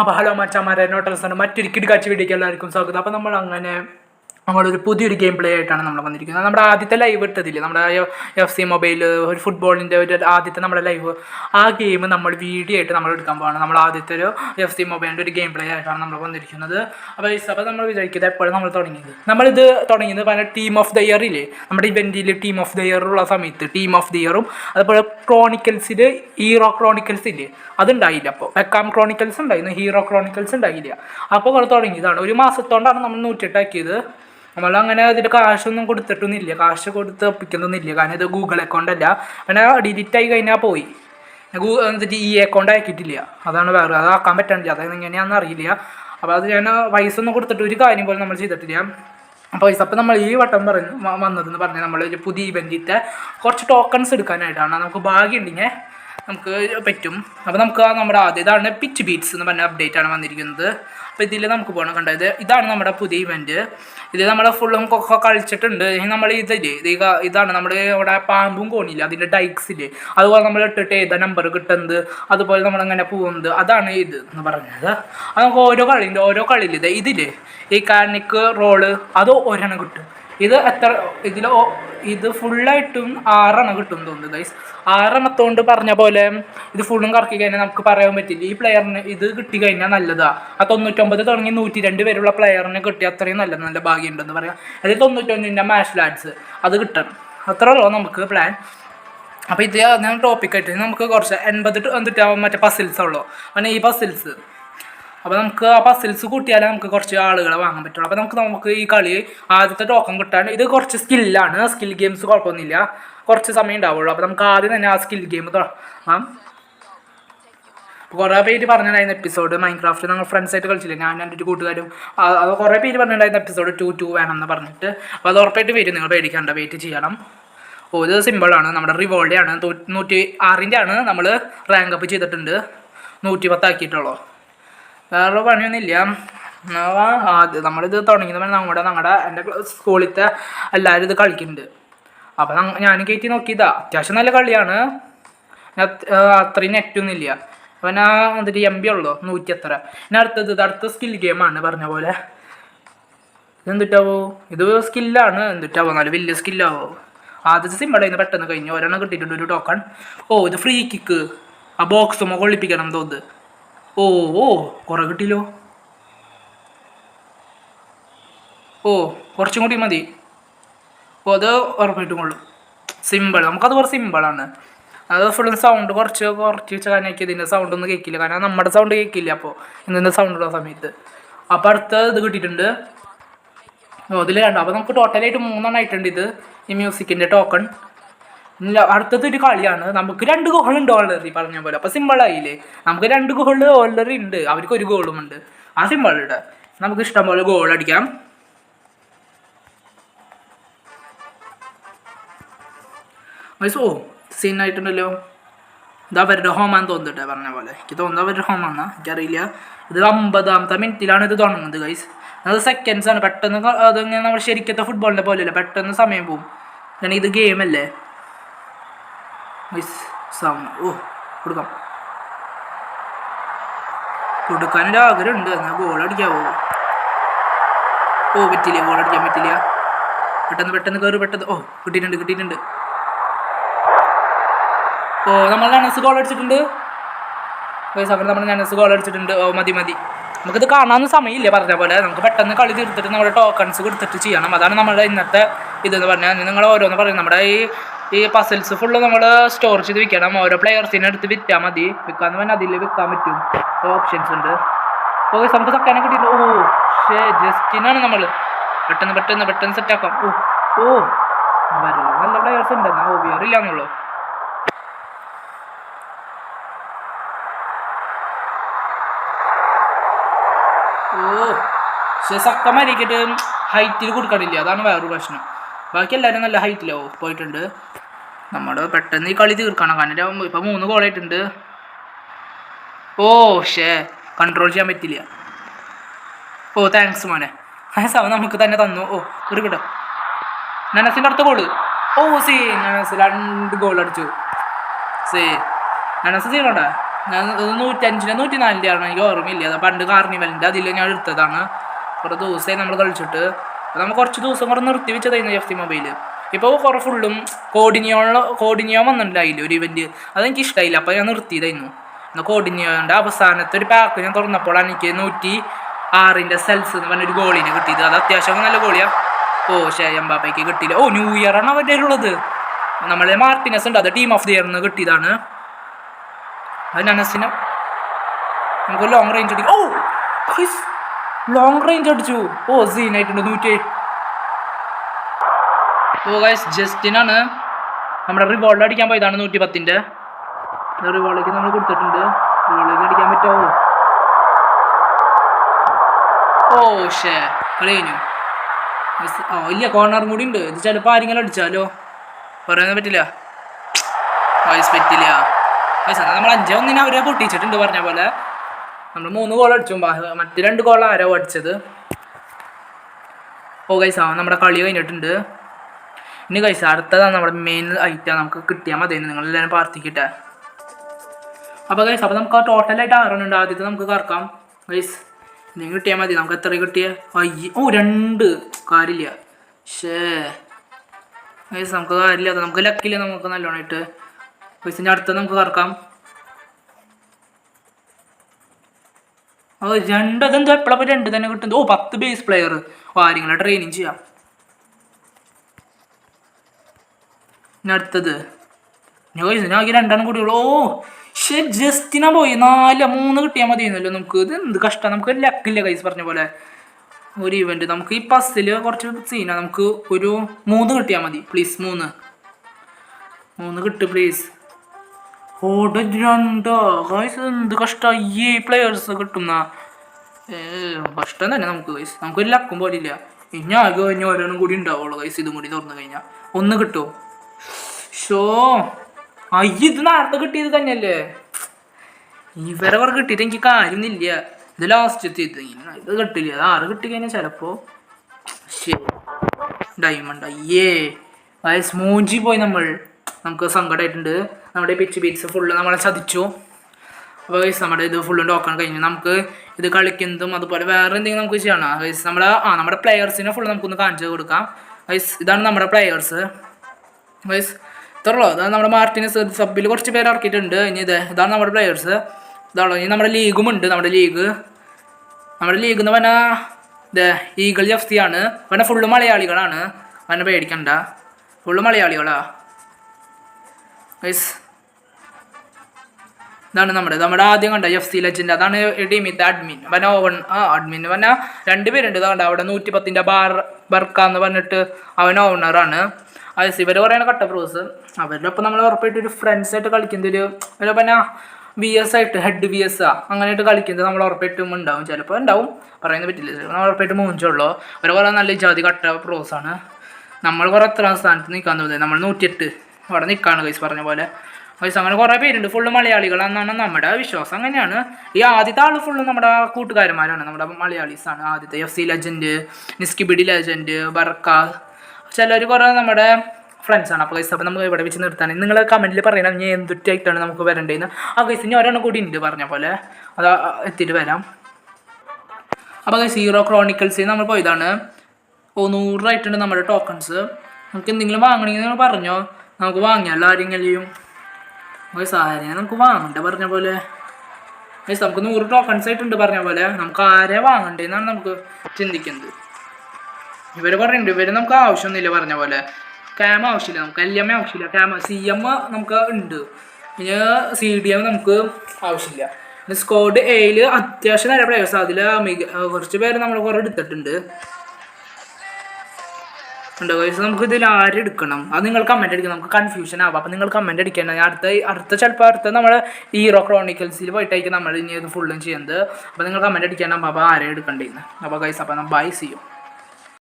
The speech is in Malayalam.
അപ്പോൾ ഹലോ മച്ചാമാരെ നോട്ടൽസാണ് മറ്റൊരു കിടക്കാച്ചി വീഡിയോക്ക് എല്ലാവർക്കും സ്വാഗതം. അപ്പോൾ നമ്മൾ അങ്ങനെ നമ്മളൊരു പുതിയൊരു ഗെയിം പ്ലേ ആയിട്ടാണ് നമ്മൾ വന്നിരിക്കുന്നത്. നമ്മുടെ ആദ്യത്തെ ലൈവ് ഇട്ടതില്ലേ? നമ്മുടെ എഫ് സി മൊബൈൽ ഒരു ഫുട്ബോളിന്റെ ഒരു ആദ്യത്തെ നമ്മുടെ ലൈവ് ആ ഗെയിം നമ്മൾ വീഡിയോ ആയിട്ട് നമ്മൾ എടുക്കാൻ പോകണം നമ്മൾ ആദ്യത്തെ ഒരു എഫ് സി മൊബൈലിന്റെ ഒരു ഗെയിം പ്ലേ ആയിട്ടാണ് നമ്മൾ വന്നിരിക്കുന്നത്. അപ്പോൾ ഈ സഭ നമ്മൾ വിചാരിക്കുന്നത് എപ്പോഴും നമ്മൾ തുടങ്ങിയത്. നമ്മളിത് തുടങ്ങിയത് പല ടീം ഓഫ് ദ ഇയർ ഇല്ലേ? നമ്മുടെ ഇവന്റിൽ ടീം ഓഫ് ദ ഇയർ ഉള്ള സമയത്ത് ടീം ഓഫ് ദ ഇയറും അതുപോലെ ക്രോണിക്കൽസിൽ ഹീറോ ക്രോണിക്കൽസ് ഇല്ലേ? അതുണ്ടായില്ല അപ്പോൾ വെക്കാം ക്രോണിക്കൽസ് ഉണ്ടായിരുന്നു. ഹീറോ ക്രോണിക്കൽസ് ഉണ്ടായില്ല. അപ്പോൾ തുടങ്ങിയതാണ്. ഒരു മാസത്തോണ്ടാണ് നമ്മൾ നൂറ്റെട്ടാക്കിയത് നമ്മൾ അങ്ങനെ അതിന്റെ കാശൊന്നും കൊടുത്തിട്ടൊന്നുമില്ല. കാശ് കൊടുത്ത് ഒപ്പിക്കുന്നൊന്നുമില്ല. കാരണം ഇത് ഗൂഗിൾ അക്കൗണ്ട് അല്ല. പിന്നെ ഡിലീറ്റ് ആയി കഴിഞ്ഞാൽ പോയി. ഗൂ എന്നിട്ട് ഈ അക്കൗണ്ട് ആക്കിയിട്ടില്ല അതാണ് വേറെ. അത് ആക്കാൻ പറ്റണില്ല. അത് എങ്ങനെയാണെന്ന് അറിയില്ല. അപ്പോൾ അത് ഞാൻ പൈസ ഒന്നും കൊടുത്തിട്ട് ഒരു കാര്യം പോലും നമ്മൾ ചെയ്തിട്ടില്ല. പൈസ അപ്പോൾ നമ്മൾ ഈ വട്ടം പറഞ്ഞു വന്നതെന്ന് പറഞ്ഞാൽ നമ്മൾ ഒരു പുതിയ ഇവന്റിന്റെ കുറച്ച് ടോക്കൺസ് എടുക്കാനായിട്ടാണ്. നമുക്ക് ഭാഗ്യമുണ്ടെങ്കിൽ നമുക്ക് പറ്റും. അപ്പോൾ നമുക്ക് നമ്മുടെ ആദ്യം ഇതാണ് പിച്ച് ബീറ്റ്സ് എന്ന് പറഞ്ഞ അപ്ഡേറ്റ് ആണ് വന്നിരിക്കുന്നത്. അപ്പോൾ ഇതിൽ നമുക്ക് പോകണം കണ്ടത് ഇതാണ് നമ്മുടെ പുതിയ ഇവന്റ് ഇത് നമ്മൾ ഫുള്ളും കൊക്കെ കളിച്ചിട്ടുണ്ട്. നമ്മൾ ഇതില്ലേ ഇത് ഇതാണ് നമ്മുടെ അവിടെ പാമ്പും കോണില്ല അതിന്റെ ഡൈക്സില്ലേ അതുപോലെ നമ്മൾ ഇട്ടിട്ട് ഏതാ നമ്പർ കിട്ടുന്നത്? അതുപോലെ നമ്മൾ നമ്മളങ്ങനെ പോകുന്നത്. അതാണ് ഇത് എന്ന് പറഞ്ഞത്. അത് നമുക്ക് ഓരോ കളിന്റെ ഓരോ കളിയിൽ ഇത് ഇതില്ലേ ഈ കാർണിക്ക് റോൾ അത് ഒരെണ്ണം കിട്ടും. ഇത് എത്ര ഇതിൽ ഇത് ഫുള്ളായിട്ടും ആറെണ്ണം കിട്ടും തോന്നുന്നു ഗൈസ് ആറെണ്ണത്തോണ്ട് പറഞ്ഞ പോലെ ഇത് ഫുള്ളും കറക്കി കഴിഞ്ഞാൽ നമുക്ക് പറയാൻ പറ്റില്ല. ഈ പ്ലെയറിന് ഇത് കിട്ടി കഴിഞ്ഞാൽ നല്ലതാ. ആ തൊണ്ണൂറ്റൊമ്പത് തുടങ്ങി നൂറ്റി രണ്ട് പേരുള്ള പ്ലെയറിന് കിട്ടി അത്രയും നല്ല നല്ല ഭാഗ്യമുണ്ടെന്ന് പറയാം. അതിൽ തൊണ്ണൂറ്റൊന്നിന്റെ മാഷൽ ആർട്സ് അത് കിട്ടണം അത്ര ഉള്ളൂ നമുക്ക് പ്ലാൻ അപ്പോൾ ഇത് ഞാൻ ടോപ്പിക്കായിട്ട് നമുക്ക് കുറച്ച് എൺപത് എന്നിട്ട് മറ്റേ പസിൽസ് ഉള്ളൂ. അങ്ങനെ ഈ പസിൽസ് അപ്പോൾ നമുക്ക് ആ പസിൽസ് കൂട്ടിയാലേ നമുക്ക് കുറച്ച് ആളുകളെ വാങ്ങാൻ പറ്റുള്ളൂ. അപ്പോൾ നമുക്ക് നമുക്ക് ഈ കളി ആദ്യത്തെ ടോക്കൺ കിട്ടാൻ ഇത് കുറച്ച് സ്കില്ലാണ് സ്കിൽ ഗെയിംസ് കുഴപ്പമൊന്നുമില്ല. കുറച്ച് സമയം ഉണ്ടാവുള്ളൂ. അപ്പോൾ നമുക്ക് ആദ്യം തന്നെ ആ സ്കിൽ ഗെയിം തുടങ്ങാം. കുറേ പേര് പറഞ്ഞിട്ടുണ്ടായിരുന്ന എപ്പിസോഡ് മൈൻക്രാഫ്റ്റ് ഞങ്ങൾ ഫ്രണ്ട്സായിട്ട് കളിച്ചില്ല? ഞാൻ എന്റെ ഒരു കൂട്ടുകാരും അത് കുറേ പേര് പറഞ്ഞിട്ടുണ്ടായിരുന്ന എപ്പിസോഡ് ടു ടു വേണം എന്ന് പറഞ്ഞിട്ട്. അപ്പോൾ അത് ഉറപ്പായിട്ട് വരും. നിങ്ങൾ പേടിക്കേണ്ട വെയിറ്റ് ചെയ്യണം. ഇത് സിമ്പിളാണ് നമ്മുടെ റിവോൾഡ് ആണ്. തൊ- നൂറ്റി ആറിന്റെ ആണ് നമ്മൾ റാങ്ക് അപ്പ് ചെയ്തിട്ടുണ്ട്. നൂറ്റി പത്താക്കിയിട്ടുള്ളൂ വേറെ പണിയൊന്നുമില്ല. ആദ്യം നമ്മളിത് തുടങ്ങിയത് നമ്മുടെ നമ്മുടെ എന്റെ സ്കൂളിലത്തെ എല്ലാവരും ഇത് കളിക്കുന്നുണ്ട്. അപ്പം ഞാൻ കയറ്റി നോക്കിയതാ. അത്യാവശ്യം നല്ല കളിയാണ്. അത്- അത്രയും നെറ്റൊന്നുമില്ല അപ്പം ഞാൻ എന്നിട്ട് എം ബി ഉള്ളൂ. നൂറ്റി എത്ര ഇനി അടുത്തത് ഇത് അടുത്ത സ്കിൽ ഗെയിമാണ് പറഞ്ഞ പോലെ. ഇതെന്തിട്ടാവോ ഇത് സ്കില്ലാണ് എന്തിട്ടാവോ? നല്ല വലിയ സ്കില്ലാവോ ആദ്യത്തെ സിമ്പിളായിരുന്നു പെട്ടെന്ന് കഴിഞ്ഞു ഒരെണ്ണം കിട്ടിയിട്ടുണ്ട് ഒരു ടോക്കൺ ഓ ഇത് ഫ്രീ കിക്ക് ആ ബോക്സ് കൊള്ളിപ്പിക്കണം തോന്നുന്നത് ഓ ഓ കുറേ കിട്ടിയില്ലോ. ഓ കുറച്ചും കൂടി മതി. ഓ അത് ഉറപ്പായിട്ടും കൊള്ളും. സിമ്പിൾ നമുക്കത് കുറച്ച് സിമ്പിളാണ് അത് ഫുൾ സൗണ്ട് കുറച്ച് കുറച്ച് വെച്ചാൽ ഇതിന്റെ സൗണ്ട് ഒന്നും കേൾക്കില്ല. കാരണം നമ്മുടെ സൗണ്ട് കേൾക്കില്ല അപ്പോൾ ഇതിന്റെ സൗണ്ട് ഉള്ള സമയത്ത്. അപ്പോൾ അടുത്ത ഇത് കിട്ടിയിട്ടുണ്ട്. ഓ ഇതിൽ രണ്ടാം. അപ്പോൾ നമുക്ക് ടോട്ടലായിട്ട് മൂന്നെണ്ണം ആയിട്ടുണ്ട് ഇത്. ഈ മ്യൂസിക്കിന്റെ ടോക്കൺ അടുത്തത് ഒരു കളിയാണ്. നമുക്ക് രണ്ട് ഗോളുണ്ട് ഓൾറെഡി പറഞ്ഞ പോലെ. അപ്പോൾ സിമ്പിളായില്ലേ നമുക്ക് രണ്ട് ഗോൾ ഓൾറെഡി ഉണ്ട്. അവർക്ക് ഒരു ഗോളും ഉണ്ട്. ആ സിമ്പിളുണ്ട് നമുക്ക് ഇഷ്ടം പോലെ ഗോൾ അടിക്കാം. ഓ സീനായിട്ടുണ്ടല്ലോ ഇത് അവരുടെ ഹോമാന്ന് തോന്നിട്ടെ പറഞ്ഞ പോലെ. എനിക്ക് തോന്നുന്നത് അവരുടെ ഹോമാന്ന എനിക്കറിയില്ല. ഇത് അമ്പതാമത്തെ മിനിറ്റിലാണ് ഇത് തുടങ്ങുന്നത് ഗൈസ് അത് സെക്കൻഡ്സ് ആണ്. പെട്ടെന്ന് അതങ്ങനെ നമ്മൾ ശരിക്കത്തെ ഫുട്ബോളിന്റെ പോലെയല്ല? പെട്ടെന്ന് സമയം പോവും. കാരണം ഇത് ഗെയിമല്ലേ ഗൈസ് സം ഓ കൊടുക്കാം. കൊടുക്കാനൊരു ആഗ്രഹമുണ്ട്. എന്നാൽ ഗോൾ അടിക്കാവോ ഓ പറ്റില്ല ഗോൾ അടിക്കാൻ പറ്റില്ല പെട്ടെന്ന് പെട്ടെന്ന് കയറി പെട്ടെന്ന്. ഓ കിട്ടിയിട്ടുണ്ട് കിട്ടിയിട്ടുണ്ട്. ഓ നമ്മൾ നനസ് ഗോൾ അടിച്ചിട്ടുണ്ട്. അങ്ങനെ നമ്മൾ നനസ് ഗോൾ അടിച്ചിട്ടുണ്ട്. ഓ മതി മതി. നമുക്കിത് കാണാനൊന്നും സമയമില്ല. പറഞ്ഞ പോലെ നമുക്ക് പെട്ടെന്ന് കളി തീർത്തിട്ട് നമ്മുടെ ടോക്കൺസ് കൊടുത്തിട്ട് ചെയ്യണം. അതാണ് നമ്മുടെ ഇന്നത്തെ ഇതെന്ന് പറഞ്ഞാൽ നിങ്ങൾ ഓരോന്ന് പറയും. നമ്മുടെ ഈ ഈ പസൽസ് ഫുള്ള് നമ്മൾ സ്റ്റോർ ചെയ്ത് വിൽക്കണം ഓരോ പ്ലെയേഴ്സിനെ എടുത്ത് വിറ്റാൽ മതി. വിൽക്കാന്ന് പറഞ്ഞാൽ അതിൽ വിൽക്കാൻ പറ്റും. ഓപ്ഷൻസ് ഉണ്ട്. ഓ ഗൈസ് നമുക്ക് തക്കാനെ കിട്ടിയിട്ട് ഓ ഷേ ജസ്റ്റിനാണ് നമ്മൾ പെട്ടെന്ന് പെട്ടെന്ന് പെട്ടെന്ന് സെറ്റാക്കാം ഓ ഓ നല്ല പ്ലെയേഴ്സ് ഉണ്ട്. എന്നാ ഓ വേറില്ല എന്നുള്ളൂ. ഓ പക്ഷെ സക്കമായിരിക്കട്ട് ഹൈറ്റിൽ കൊടുക്കണില്ല അതാണ് വേറൊരു പ്രശ്നം. ബാക്കി എല്ലാവരും നല്ല ഹൈറ്റിലാവും പോയിട്ടുണ്ട്. നമ്മുടെ പെട്ടെന്ന് ഈ കളി തീർക്കണം. കാരണം ഇപ്പം മൂന്ന് ഗോളായിട്ടുണ്ട് ഓ ഷേ കൺട്രോൾ ചെയ്യാൻ പറ്റില്ല. ഓ താങ്ക്സ് മോനെ. സവ നമുക്ക് തന്നെ തന്നു. ഓ ഒരു കിട്ടോ. നനസിന്റെ അടുത്ത ഗോൾ ഓ സീ. നനസ് രണ്ട് ഗോൾ അടിച്ചു. സീ. നനസ് സീനുണ്ടാ ഞാൻ ഇത് നൂറ്റഞ്ചിന് നൂറ്റി നാലിന്റെ ആണ് എനിക്ക് ഓർമ്മയില്ല. പണ്ട് കാർണിവലിന്റെ അതിൽ ഞാൻ എടുത്തതാണ്. കുറേ ദിവസമായി നമ്മൾ കളിച്ചിട്ട്. നമ്മൾ കുറച്ച് ദിവസം കൂടെ നിർത്തി വെച്ചതായിരുന്നു എഫ് സി മൊബൈൽ ഇപ്പോൾ കുറേ ഫുള്ളും കോഡിനിയോള കോഡിനിയോ വന്നിട്ടുണ്ടായില്ല ഒരു ഇവന്റ് അതെനിക്ക് ഇഷ്ടമായില്ല അപ്പോൾ ഞാൻ നിർത്തിയതായിരുന്നു. എന്നാൽ കോഡിനിയോന്റെ അവസാനത്തെ ഒരു പാക്ക് ഞാൻ തുറന്നപ്പോഴാണ് എനിക്ക് നൂറ്റി ആറിന്റെ സെൽസ് എന്ന് പറഞ്ഞൊരു ഗോളിനെ കിട്ടിയത്. അത് അത്യാവശ്യം നല്ല ഗോളിയാണ് ഓ ഷേ എംബാപ്പയ്ക്ക് കിട്ടിയില്ല. ഓ ന്യൂ ഇയർ ആണ് അവന്റെ ഉള്ളത് നമ്മളെ മാർട്ടിനസ് ഉണ്ട്. അത് ടീം ഓഫ് ദി ഇയർ എന്ന് കിട്ടിയതാണ്. അത് നനസിനെ നമുക്ക് ലോങ് റേഞ്ച് അടിക്കും. ഓ ലോങ് റേഞ്ച് അടിച്ചു. ഓ സീനായിട്ടുണ്ട് നൂറ്റി ഗൈസ് ജസ്റ്റിനാണ് നമ്മുടെ റിവോൾഡ് അടിക്കാൻ പോയതാണ് നൂറ്റി പത്തിന്റെ റിവോൾഡിലേക്ക് നമ്മൾ കൊടുത്തിട്ടുണ്ട്. റിവോൾഡിലേക്ക് അടിക്കാൻ പറ്റുമോ ഓ ഷേ കളി കഴിഞ്ഞു ഓ ഇല്ല കോർണറും കൂടി ഉണ്ട്. ഇത് ചിലപ്പോൾ ആരെങ്കിലും അടിച്ചാലോ? പറയാൻ പറ്റില്ല. വയസ്സ് പറ്റില്ല. വയസ്സ് നമ്മൾ അഞ്ചേ ഒന്നിനെ അവരെ പൊട്ടിച്ചിട്ടുണ്ട് പറഞ്ഞ പോലെ. നമ്മൾ മൂന്ന് ഗോൾ അടിച്ചു. മറ്റ് രണ്ട് ഗോൾ ആരോ അടിച്ചത്? ഓ ഗൈസ് ആ നമ്മുടെ കളി കഴിഞ്ഞിട്ടുണ്ട്. ഇനി കഴിച്ച അടുത്തതാണ് നമ്മുടെ മെയിൻ ഐറ്റം നമുക്ക് കിട്ടിയാൽ മതി. നിങ്ങൾ എല്ലാവരും പ്രാർത്ഥിക്കട്ടെ. അപ്പോൾ കഴിച്ച അപ്പോൾ നമുക്ക് ടോട്ടലായിട്ട് ആറെണ്ണുണ്ട് ആദ്യത്തെ നമുക്ക് കറക്കാം. കഴിസ് ഇനി കിട്ടിയാൽ മതി. നമുക്ക് എത്ര കിട്ടിയ? ഓ രണ്ട്. കാര്യമില്ല. ഷേ കഴിസ് നമുക്ക് കാര്യമില്ല. അത് നമുക്ക് ലക്കില്ല നമുക്ക് നല്ലോണമായിട്ട് ഇനി അടുത്തത് നമുക്ക് കറക്കാം. ഓ രണ്ട്. അതെന്തോ എപ്പോഴപ്പോൾ രണ്ട് തന്നെ കിട്ടുന്നത്. ഓ പത്ത് ബേസ് പ്ലെയർ ഓ ആരെങ്കിലും ട്രെയിനിങ് ചെയ്യാം. ഇനി അടുത്തത് ഉള്ളു രണ്ടെണ്ണം കൂടിയുള്ളൂ ഓ ഷേ ജസ്റ്റിനാ പോയി. നാല് മൂന്ന് കിട്ടിയാൽ മതിയെന്നല്ലോ നമുക്ക്. ഇത് എന്ത് കഷ്ടം. നമുക്ക് ലക്കില്ല കൈസ് പറഞ്ഞ പോലെ. ഒരു ഇവന്റ് നമുക്ക് ഈ പസ്സിൽ കുറച്ച് സീനാണ് നമുക്ക് ഒരു മൂന്ന് കിട്ടിയാൽ മതി. പ്ലീസ് മൂന്ന്. മൂന്ന് കിട്ടു പ്ലീസ് ഓട് രണ്ടോ. ഗൈസ് എന്ത് കഷ്ടം. ഈ പ്ലെയേഴ്സ് കിട്ടുന്ന. കഷ്ടം തന്നെ നമുക്ക് ഗൈസ് നമുക്കൊരു ലക്കും പോലെ ഇല്ല ഇനി ആകെ ഇനി ഓരോന്നും കൂടി ഉണ്ടാവുള്ളൂ ഗൈസ് ഇതും കൂടി തുറന്നു കഴിഞ്ഞാൽ ഒന്ന് കിട്ടുമോ ഷോ അയ്യ ഇത് നേരത്തെ കിട്ടിയത് തന്നെയല്ലേ? ഇവരെ വർക്ക് കിട്ടിയിട്ട് എനിക്ക് കാര്യമൊന്നുമില്ല. ഇത് ലാസ്റ്റ് എത്തിയത് ഇത്. കിട്ടില്ല. അത് ആറ് കിട്ടി കഴിഞ്ഞാൽ ചിലപ്പോ. ഡയമണ്ട് അയ്യേ. വയസ് മൂഞ്ചി പോയി നമ്മൾ. നമുക്ക് സങ്കടമായിട്ടുണ്ട് നമ്മുടെ പിച്ച് ബീറ്റ്സ് ഫുള്ള് നമ്മളെ ചതിച്ചു. അപ്പോൾ ഗൈസ് നമ്മുടെ ഇത് ഫുള്ളും ടോക്കൺ കഴിഞ്ഞു നമുക്ക് ഇത് കളിക്കുന്നതും അതുപോലെ വേറെ എന്തെങ്കിലും നമുക്ക് ചെയ്യണം? ഗൈസ് നമ്മുടെ ആ നമ്മുടെ പ്ലെയേഴ്സിനെ ഫുള്ള് നമുക്കൊന്ന് കാണിച്ചു കൊടുക്കാം. ഗൈസ് ഇതാണ് നമ്മുടെ പ്ലെയേഴ്സ് ഗൈസ് ഇത്രയുള്ളൂ അതാണ് നമ്മുടെ മാർട്ടിനസ് സബിൽ കുറച്ച് പേര് ഇറക്കിയിട്ടുണ്ട്. ഇനി ഇത് ഇതാണ് നമ്മുടെ പ്ലെയേഴ്സ് ഇതാണോ? ഇനി നമ്മുടെ ലീഗും ഉണ്ട് നമ്മുടെ ലീഗ്. നമ്മുടെ ലീഗ് എന്ന് പറഞ്ഞാൽ ഇത് ഈഗിൾ എഫ് സി ആണ്. പറഞ്ഞാൽ ഫുള്ള് മലയാളികളാണ്. അവനെ പേടിക്കണ്ട. ഫുള്ള് മലയാളികളാ. ഗൈസ് ഇതാണ് നമ്മുടെ നമ്മുടെ ആദ്യം കണ്ട എഫ് സി ലെജൻഡ് അതാണ് ടീമിത്തെ അഡ്മിൻ പറഞ്ഞ ഓവൺ ആ അഡ്മിൻ എന്ന് പറഞ്ഞാൽ രണ്ട് പേരുണ്ട്. ഇതാണ്ട് അവിടെ നൂറ്റി പത്തിന്റെ ബാർ ബർക്ക എന്ന് പറഞ്ഞിട്ട് അവൻ ഓണറാണ് അത് ഇവർ പറയുന്ന കട്ട പ്രോസ് അവരുടെ ഒപ്പം നമ്മൾ ഉറപ്പായിട്ട് ഒരു ഫ്രണ്ട്സായിട്ട് ആയിട്ട് കളിക്കുന്നത് ഒരു ഒരു പിന്നെ വി എസ് ആയിട്ട് ഹെഡ് വി എസ് ആ അങ്ങനെയായിട്ട് കളിക്കുന്നത് നമ്മൾ ഉറപ്പായിട്ടും ഉണ്ടാവും. ചിലപ്പോൾ ഉണ്ടാവും. പറയുന്നത് പറ്റില്ല. നമ്മൾ ഉറപ്പായിട്ട് മൂഞ്ചുള്ളൂ അവർ കുറേ നല്ല ജാതി കട്ട പ്രോസാണ് നമ്മൾ കുറേ എത്ര സ്ഥാനത്ത് നിൽക്കാൻ തോന്നുന്നത് നമ്മൾ നൂറ്റിയെട്ട് അവിടെ നിൽക്കാണ് കൈസ് പറഞ്ഞ പോലെ. കൈസ് അങ്ങനെ കുറേ പേരുണ്ട്. ഫുള്ള് മലയാളികളാണെന്നാണ് നമ്മുടെ വിശ്വാസം. അങ്ങനെയാണ്. ഈ ആദ്യത്തെ ആൾ ഫുള്ള് നമ്മുടെ കൂട്ടുകാരന്മാരാണ്. നമ്മുടെ മലയാളീസാണ്. ആദ്യത്തെ എഫ് സി ലെജൻഡ് നിസ്കിബിഡി ലെജൻഡ് ബർക്ക ചിലർ കുറേ നമ്മുടെ ഫ്രണ്ട്സാണ് അപ്പോൾ കൈസ് അപ്പോൾ നമുക്ക് ഇവിടെ വെച്ച് നിർത്താൻ നിങ്ങൾ കമന്റിൽ പറയണം ഞാൻ എന്തൊറ്റായിട്ടാണ് നമുക്ക് വരേണ്ടതെന്ന് ആ കേസ് ഇനി ഒരെണ്ണം കൂടി ഉണ്ട് പറഞ്ഞ പോലെ. അത് എത്തിയിട്ട് വരാം. അപ്പോൾ സീറോ ക്രോണിക്കൽസിൽ നമ്മൾ പോയതാണ്. ഓ നൂറായിട്ടുണ്ട് നമ്മുടെ ടോക്കൺസ് നമുക്ക് എന്തെങ്കിലും വാങ്ങണമെങ്കിൽ നിങ്ങൾ പറഞ്ഞോ? നമുക്ക് വാങ്ങിയാലോ ആരെങ്കിലും നമുക്ക് സാധനം നമുക്ക് വാങ്ങണ്ടേ പറഞ്ഞ പോലെ? നമുക്ക് നൂറ് ടോക്കൺസ് ആയിട്ടുണ്ട് പറഞ്ഞ പോലെ. നമുക്ക് ആരെ വാങ്ങണ്ടേന്നാണ് നമുക്ക് ചിന്തിക്കുന്നത്. ഇവർ പറയുന്നുണ്ട് ഇവർ നമുക്ക് ആവശ്യമൊന്നുമില്ല പറഞ്ഞ പോലെ. ക്യാമ ആവശ്യമില്ല നമുക്ക് എൽ എം ആവശ്യമില്ല. ക്യാമ സി എം നമുക്ക് ഉണ്ട്. പിന്നെ സി ഡി എം നമുക്ക് ആവശ്യമില്ല. പിന്നെ സ്കോഡ് എയിൽ അത്യാവശ്യം നല്ല പ്ലേയേഴ്സ് അതിൽ മിക കുറച്ച് പേര് നമ്മൾ കുറേ എടുത്തിട്ടുണ്ട്. ഉണ്ട് വയസ്സ് നമുക്ക് ഇതിൽ ആരും എടുക്കണം? അത് നിങ്ങൾ കമന്റ് അടിക്കണം. നമുക്ക് കൺഫ്യൂഷൻ ആവാം. അപ്പം നിങ്ങൾ കമന്റ് അടിക്കണം അടുത്ത അടുത്ത ചിലപ്പോൾ അടുത്ത നമ്മൾ ഹീറോ ക്രോണിക്കൽസിൽ പോയിട്ടായിരിക്കും നമ്മൾ ഇനി ഇത് ഫുള്ളും ചെയ്യുന്നത്. അപ്പോൾ നിങ്ങൾ കമന്റ് അടിക്കണം അപ്പോൾ ആരെ എടുക്കേണ്ടിയിരുന്നു അപ്പോൾ ഗൈസ് അപ്പോൾ ബൈ ചെയ്യും